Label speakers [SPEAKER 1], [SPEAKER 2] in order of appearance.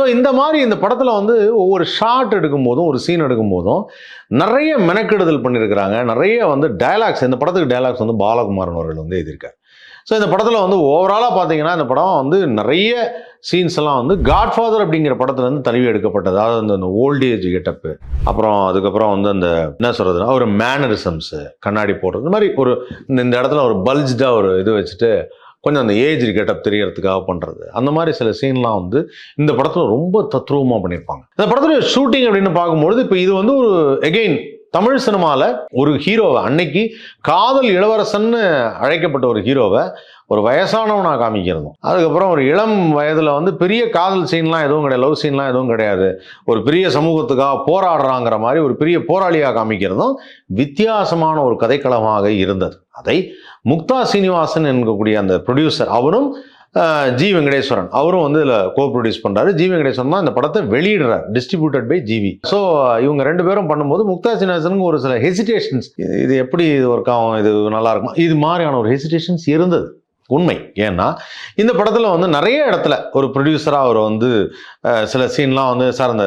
[SPEAKER 1] So இந்த மாதிரி இந்த படத்தில் வந்து ஒவ்வொரு ஷாட் எடுக்கும்போதும் ஒரு சீன் எடுக்கும்போதும் நிறைய மெனக்கெடுதல் பண்ணியிருக்கிறாங்க நிறைய வந்து டைலாக்ஸ் இந்த படத்துக்கு டைலாக்ஸ் வந்து பாலகுமாரன் அவர்கள் வந்து எழுதியிருக்கார். ஸோ இந்த படத்தில் வந்து ஓவராலாக பார்த்தீங்கன்னா இந்த படம் வந்து நிறைய சீன்ஸ் எல்லாம் வந்து காட்ஃபாதர் அப்படிங்கிற படத்துலேருந்து தழுவி எடுக்கப்பட்டது. அதாவது அந்த- அந்த ஓல்டேஜ் கெட்டப்பு அப்புறம் அதுக்கப்புறம் வந்து அந்த என்ன சொல்கிறதுனா ஒரு மேனரிசம்ஸு கண்ணாடி போடுறது. இந்த மாதிரி ஒரு இந்த இந்த இடத்துல ஒரு பல்ஜ்டாக ஒரு இது வச்சுட்டு கொஞ்சம் அந்த ஏஜ் கெட்டப் தெரியறதுக்காக பண்ணுறது அந்த மாதிரி சில சீன்லாம் வந்து இந்த படத்தில் ரொம்ப தத்ரூபமாக பண்ணியிருப்பாங்க இந்த படத்தில் ஷூட்டிங் அப்படின்னு பார்க்கும்பொழுது இப்போ இது வந்து ஒரு எகெயின் தமிழ் சினிமாவில் ஒரு ஹீரோவை அன்னைக்கு காதல் இளவரசன்னு அழைக்கப்பட்ட ஒரு ஹீரோவை ஒரு வயசானவனா காமிக்கிறதும். அதுக்கப்புறம் ஒரு இளம் வயதில் வந்து பெரிய காதல் சீன்லாம் எதுவும் கிடையாது லவ் சீன்லாம் எதுவும் கிடையாது. ஒரு பெரிய சமூகத்துக்காக போராடுறாங்கிற மாதிரி ஒரு பெரிய போராளியாக காமிக்கிறதும் வித்தியாசமான ஒரு கதைக்களமாக இருந்தது. அதை முக்தா சீனிவாசன் என்கக்கூடிய அந்த ப்ரொடியூசர் அவரும் ஜி வெங்கடேஸ்வரன். அவரும் வந்து இதில் கோ ப்ரொடியூஸ் பண்ணுறாரு ஜி வெங்கடேஸ்வரன் தான் இந்த படத்தை வெளியிடுறார். Distributed by G V so இவங்க ரெண்டு பேரும் பண்ணும்போது முக்தா சீனிவாசனுக்கு ஒரு சில ஹெசிடேஷன்ஸ் இது எப்படி இது ஒர்க் ஆகும்? இது நல்லா இருக்கும்? இது மாதிரியான ஒரு ஹெசிடேஷன்ஸ் இருந்தது. உண்மை. ஏன்னா இந்த படத்தில் வந்து நிறைய இடத்துல ஒரு ப்ரொடியூசராக அவர் வந்து சில சீன்லாம் வந்து சார் அந்த